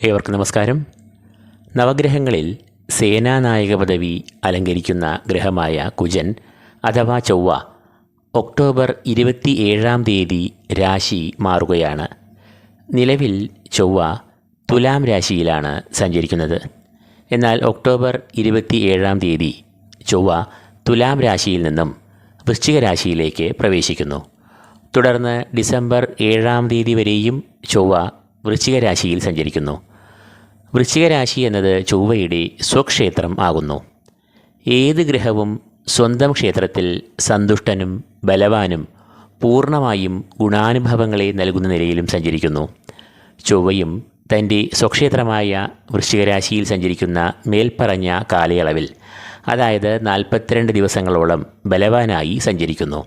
ഏവർക്കും നമസ്കാരം. നവഗ്രഹങ്ങളിൽ സേനാനായക പദവി അലങ്കരിക്കുന്ന ഗ്രഹമായ കുജൻ അഥവാ ചൊവ്വ ഒക്ടോബർ ഇരുപത്തി ഏഴാം തീയതി രാശി മാറുകയാണ്. നിലവിൽ ചൊവ്വ തുലാം രാശിയിലാണ് സഞ്ചരിക്കുന്നത്. എന്നാൽ ഒക്ടോബർ ഇരുപത്തി ഏഴാം തീയതി ചൊവ്വ തുലാം രാശിയിൽ നിന്നും വൃശ്ചിക രാശിയിലേക്ക് പ്രവേശിക്കുന്നു. തുടർന്ന് ഡിസംബർ ഏഴാം തീയതി വരെയും ചൊവ്വ വൃശ്ചിക രാശിയിൽ സഞ്ചരിക്കുന്നു. വൃശ്ചികരാശി എന്നത് ചൊവ്വയുടെ സ്വക്ഷേത്രം ആകുന്നു. ഏത് ഗ്രഹവും സ്വന്തം ക്ഷേത്രത്തിൽ സന്തുഷ്ടനും ബലവാനും പൂർണമായും ഗുണാനുഭവങ്ങളെ നൽകുന്ന നിലയിലും സഞ്ചരിക്കുന്നു. ചൊവ്വയും തന്റെ സ്വക്ഷേത്രമായ വൃശ്ചികരാശിയിൽ സഞ്ചരിക്കുന്ന മേൽപ്പറഞ്ഞ കാലയളവിൽ അതായത് നാൽപ്പത്തിരണ്ട് ദിവസങ്ങളോളം ബലവാനായി സഞ്ചരിക്കുന്നു.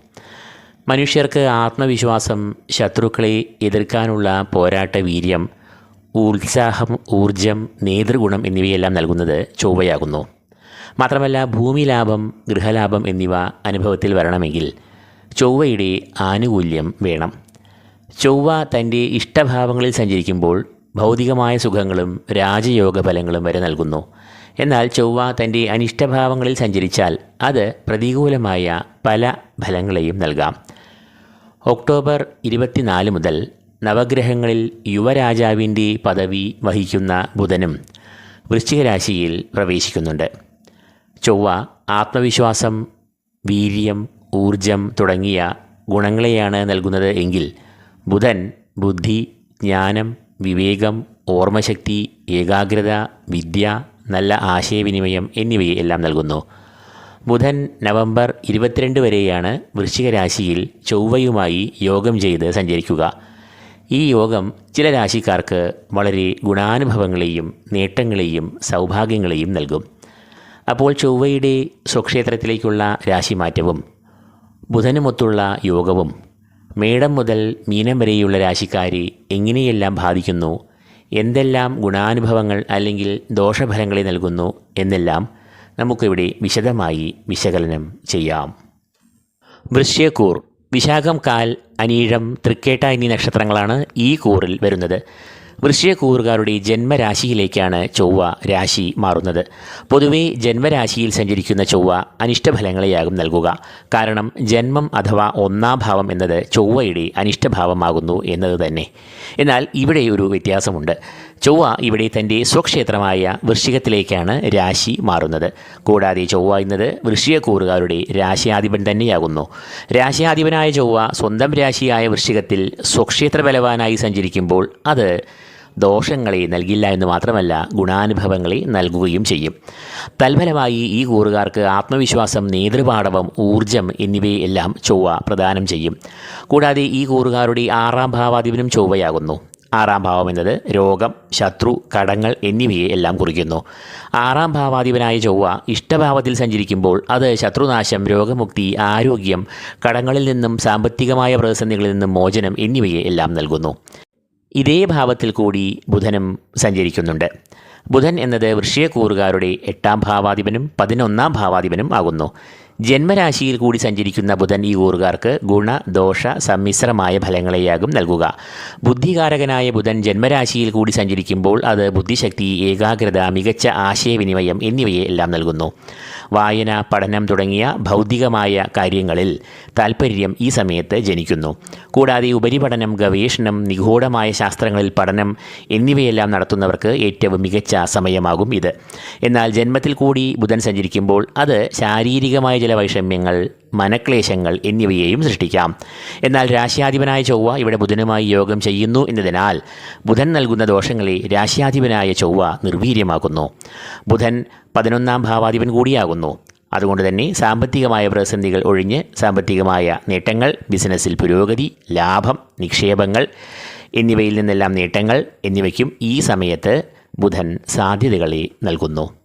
മനുഷ്യർക്ക് ആത്മവിശ്വാസം ശത്രുക്കളെ എതിർക്കാനുള്ള പോരാട്ട വീര്യം ഉത്സാഹം ഊർജം നേതൃഗുണം എന്നിവയെല്ലാം നൽകുന്നത് ചൊവ്വയാകുന്നു. മാത്രമല്ല ഭൂമി ലാഭം ഗൃഹലാഭം എന്നിവ അനുഭവത്തിൽ വരണമെങ്കിൽ ചൊവ്വയുടെ ആനുകൂല്യം വേണം. ചൊവ്വ തന്റെ ഇഷ്ടഭാവങ്ങളിൽ സഞ്ചരിക്കുമ്പോൾ ഭൗതികമായ സുഖങ്ങളും രാജയോഗ ഫലങ്ങളും വരെ നൽകുന്നു. എന്നാൽ ചൊവ്വ തന്റെ അനിഷ്ടഭാവങ്ങളിൽ സഞ്ചരിച്ചാൽ അത് പ്രതികൂലമായ പല ഫലങ്ങളെയും നൽകാം. ഒക്ടോബർ ഇരുപത്തിനാല് മുതൽ നവഗ്രഹങ്ങളിൽ യുവരാജാവിന്റെ പദവി വഹിക്കുന്ന ബുധനും വൃശ്ചികരാശിയിൽ പ്രവേശിക്കുന്നുണ്ട്. ചൊവ്വ ആത്മവിശ്വാസം വീര്യം ഊർജം തുടങ്ങിയ ഗുണങ്ങളെയാണ് നൽകുന്നത് എങ്കിൽ ബുധൻ ബുദ്ധി ജ്ഞാനം വിവേകം ഓർമ്മശക്തി ഏകാഗ്രത വിദ്യ നല്ല ആശയവിനിമയം എന്നിവയെല്ലാം നൽകുന്നു. ബുധൻ നവംബർ ഇരുപത്തിരണ്ട് വരെയാണ് വൃശ്ചിക രാശിയിൽ ചൊവ്വയുമായി യോഗം ചെയ്ത് സഞ്ചരിക്കുക. ഈ യോഗം ചില രാശിക്കാർക്ക് വളരെ ഗുണാനുഭവങ്ങളെയും നേട്ടങ്ങളെയും സൗഭാഗ്യങ്ങളെയും നൽകും. അപ്പോൾ ചൊവ്വയുടെ സ്വക്ഷേത്രത്തിലേക്കുള്ള രാശിമാറ്റവും ബുധനുമൊത്തുള്ള യോഗവും മേടം മുതൽ മീനം വരെയുള്ള രാശിക്കാരെ എങ്ങനെയെല്ലാം ബാധിക്കുന്നു എന്തെല്ലാം ഗുണാനുഭവങ്ങൾ അല്ലെങ്കിൽ ദോഷഫലങ്ങളെ നൽകുന്നു എന്നെല്ലാം നമുക്കിവിടെ വിശദമായി വിശകലനം ചെയ്യാം. വൃശ്യക്കൂർ വിശാഖം കാൽ അനീഴം തൃക്കേട്ട എന്നീ നക്ഷത്രങ്ങളാണ് ഈ കൂറിൽ വരുന്നത്. വൃശ്യക്കൂറുകാരുടെ ജന്മരാശിയിലേക്കാണ് ചൊവ്വ രാശി മാറുന്നത്. പൊതുവെ ജന്മരാശിയിൽ സഞ്ചരിക്കുന്ന ചൊവ്വ അനിഷ്ടഫലങ്ങളെയാകും നൽകുക. കാരണം ജന്മം അഥവാ ഒന്നാം ഭാവം എന്നത് ചൊവ്വയുടെ അനിഷ്ടഭാവമാകുന്നു എന്നത് തന്നെ. എന്നാൽ ഇവിടെ ഒരു വ്യത്യാസമുണ്ട്. ചൊവ്വ ഇവിടെ തന്റെ സ്വക്ഷേത്രമായ വൃശ്ചികത്തിലേക്കാണ് രാശി മാറുന്നത്. കൂടാതെ ചൊവ്വ എന്നത് വൃശ്ചികക്കൂറുകാരുടെ രാശിയാധിപൻ തന്നെയാകുന്നു. രാശിയാധിപനായ ചൊവ്വ സ്വന്തം രാശിയായ വൃശ്ചികത്തിൽ സ്വക്ഷേത്ര ബലവാനായി സഞ്ചരിക്കുമ്പോൾ അത് ദോഷങ്ങളെ നൽകില്ല എന്ന് മാത്രമല്ല ഗുണാനുഭവങ്ങളെ നൽകുകയും ചെയ്യും. തൽഫലമായി ഈ കൂറുകാർക്ക് ആത്മവിശ്വാസം നേതൃപാടവം ഊർജം എന്നിവയെല്ലാം ചൊവ്വ പ്രദാനം ചെയ്യും. കൂടാതെ ഈ കൂറുകാരുടെ ആറാം ഭാവാധിപനും ചൊവ്വയാകുന്നു. ആറാം ഭാവം എന്നത് രോഗം ശത്രു കടങ്ങൾ എന്നിവയെ എല്ലാം കുറിക്കുന്നു. ആറാം ഭാവാധിപനായ ചൊവ്വ ഇഷ്ടഭാവത്തിൽ സഞ്ചരിക്കുമ്പോൾ അത് ശത്രുനാശം രോഗമുക്തി ആരോഗ്യം കടങ്ങളിൽ നിന്നും സാമ്പത്തികമായ പ്രതിസന്ധികളിൽ നിന്നും മോചനം എന്നിവയെ എല്ലാം നൽകുന്നു. ഇതേ ഭാവത്തിൽ കൂടി ബുധനും സഞ്ചരിക്കുന്നുണ്ട്. ബുധൻ എന്നത് വൃശ്യക്കൂറുകാരുടെ എട്ടാം ഭാവാധിപനും പതിനൊന്നാം ഭാവാധിപനും ആകുന്നു. ജന്മരാശിയിൽ കൂടി സഞ്ചരിക്കുന്ന ബുധൻ ഈ ഊറുകാർക്ക് ഗുണ ദോഷ സമ്മിശ്രമായ ഫലങ്ങളെയാകും നൽകുക. ബുദ്ധികാരകനായ ബുധൻ ജന്മരാശിയിൽ കൂടി സഞ്ചരിക്കുമ്പോൾ അത് ബുദ്ധിശക്തി ഏകാഗ്രത മികച്ച ആശയവിനിമയം എന്നിവയെ എല്ലാം നൽകുന്നു. വായന പഠനം തുടങ്ങിയ ഭൗതികമായ കാര്യങ്ങളിൽ താൽപ്പര്യം ഈ സമയത്ത് ജനിക്കുന്നു. കൂടാതെ ഉപരിപഠനം ഗവേഷണം നിഗൂഢമായ ശാസ്ത്രങ്ങളിൽ പഠനം എന്നിവയെല്ലാം നടത്തുന്നവർക്ക് ഏറ്റവും മികച്ച സമയമാകും ഇത്. എന്നാൽ ജന്മത്തിൽ കൂടി ബുധൻ സഞ്ചരിക്കുമ്പോൾ അത് ശാരീരികമായ ചില വൈഷമ്യങ്ങൾ മനക്ലേശങ്ങൾ എന്നിവയെയും സൃഷ്ടിക്കാം. എന്നാൽ രാശ്യാധിപനായ ചൊവ്വ ഇവിടെ ബുധനുമായി യോഗം ചെയ്യുന്നു എന്നതിനാൽ ബുധൻ നൽകുന്ന ദോഷങ്ങളെ രാശ്യാധിപനായ ചൊവ്വ നിർവീര്യമാക്കുന്നു. ബുധൻ പതിനൊന്നാം ഭാവാധിപൻ കൂടിയാകുന്നു. അതുകൊണ്ട് തന്നെ സാമ്പത്തികമായ പ്രതിസന്ധികൾ ഒഴിഞ്ഞ് സാമ്പത്തികമായ നേട്ടങ്ങൾ ബിസിനസ്സിൽ പുരോഗതി ലാഭം നിക്ഷേപങ്ങൾ എന്നിവയിൽ നിന്നെല്ലാം നേട്ടങ്ങൾ എന്നിവയ്ക്കും ഈ സമയത്ത് ബുധൻ സാധ്യതകളെ നൽകുന്നു.